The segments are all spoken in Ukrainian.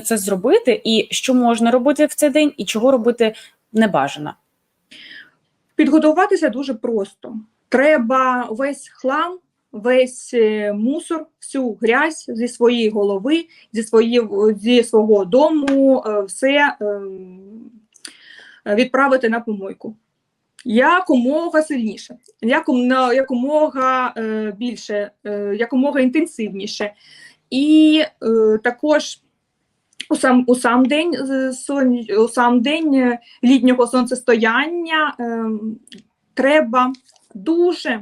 це зробити, і що можна робити в цей день, і чого робити не бажано? Підготуватися дуже просто. Треба весь хлам, весь е, мусор, всю грязь зі своєї голови, зі, свої, зі свого дому, е, все ем, відправити на помойку. Якомога сильніше, якомога е, більше, якомога інтенсивніше. І також у сам, у сам день, е, сон- у сам день е, літнього сонцестояння ем, треба дуже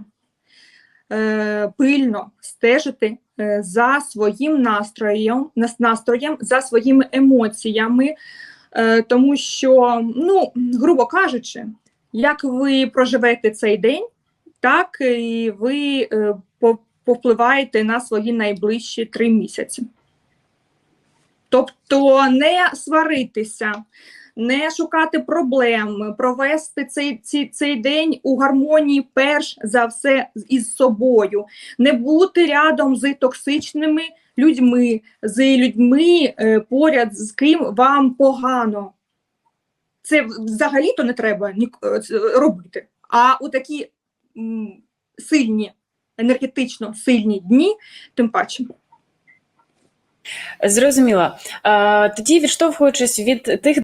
е, пильно стежити е, за своїм настроєм, настроєм, за своїми емоціями, е, тому що, ну, грубо кажучи, як ви проживете цей день, так і ви е, повпливаєте на свої найближчі три місяці. Тобто не сваритися, не шукати проблем, провести цей, цей, цей день у гармонії, перш за все, із собою, не бути рядом з токсичними людьми, з людьми, е, поряд з ким вам погано. Це взагалі-то не треба е, робити. А у такі сильні, енергетично сильні дні, тим паче. Зрозуміло. Тоді, відштовхуючись від тих